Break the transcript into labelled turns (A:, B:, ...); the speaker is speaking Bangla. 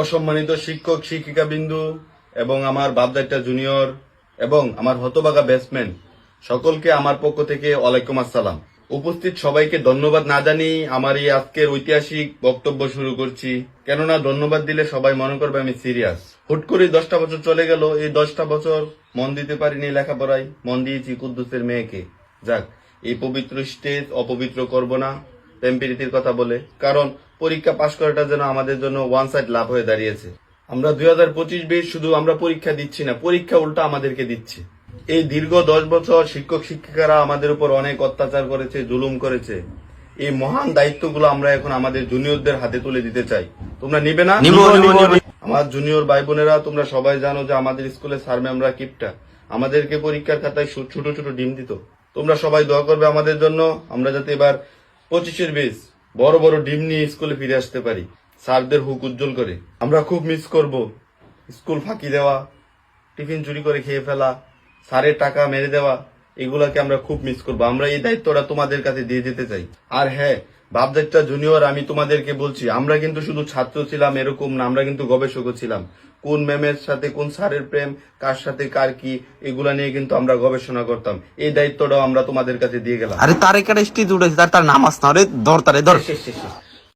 A: অসম্মানিত শিক্ষক, শিক্ষিকা বিন্দু এবং আমার বাপদাইটা জুনিয়র এবং আমার হতবাগা ব্যাটসম্যান সকলকে আমার পক্ষ থেকে ওয়ালাইকুম আসসালাম। উপস্থিত সবাইকে ধন্যবাদ না জানিয়ে আমার এই আজকের ঐতিহাসিক বক্তব্য শুরু করছি। কেননা ধন্যবাদ দিলে সবাই মনে করবে আমি সিরিয়াস হুট করে দশটা বছর চলে গেল, এই দশটা বছর মন দিতে পারিনি লেখাপড়ায়। মন দিয়েছি কুদ্দুসের মেয়েকে। যাক, এই পবিত্র স্টেজ অপবিত্র করব না। প্রেমপ্রীতির কথা বলে কারণ পরীক্ষা পাশ করাটা যেন আমাদের জন্য ওয়ান সাইড লাভ হয়ে দাঁড়িয়েছে। আমরা দুই হাজার পঁচিশ বিশ শুধু আমরা পরীক্ষা দিচ্ছি না পরীক্ষা উল্টা আমাদেরকে দিচ্ছে। এই দীর্ঘ দশ বছর শিক্ষক শিক্ষিকারা আমাদের উপর অনেক অত্যাচার করেছে জুলুম করেছে। এই মহান দায়িত্বগুলো আমরা এখন আমাদের জুনিয়রদের হাতে তুলে দিতে চাই। তোমরা নিবে না। আমার জুনিয়র ভাই বোনেরা তোমরা সবাই জানো যে আমাদের স্কুলে স্যার ম্যামরা কিপটা। আমাদেরকে পরীক্ষার খাতায় ছোট ছোট ডিম দিত। তোমরা সবাই দোয়া করবে আমাদের জন্য। আমরা যাতে এবার পঁচিশের বেশ। বড় বড় ডিম নিয়ে স্কুলে ফিরে আসতে পারি। স্যারদের হুক উজ্জ্বল করে। আমরা খুব মিস করব। স্কুল ফাঁকি দেওয়া, টিফিন চুরি করে খেয়ে ফেলা, স্যারের টাকা মেরে দেওয়া, এগুলাকে আমরা খুব মিস করব। আমরা এই দায়িত্বটা তোমাদের কাছে দিয়ে যেতে চাই। আর হ্যাঁ বাপদাইটা জুনিয়র আমি তোমাদেরকে বলছি আমরা কিন্তু শুধু ছাত্র ছিলাম এরকম না আমরা কিন্তু গবেষকও ছিলাম। কোন ম্যামের সাথে কোন স্যারের প্রেম কার সাথে কার কি এগুলা নিয়ে কিন্তু আমরা গবেষণা করতাম। এই দায়িত্বটাও আমরা তোমাদের কাছে দিয়ে গেলাম।
B: আরে তার এখানে স্টেজ উঠেছে তার তার নামাজ না রে ধর তারে ধর।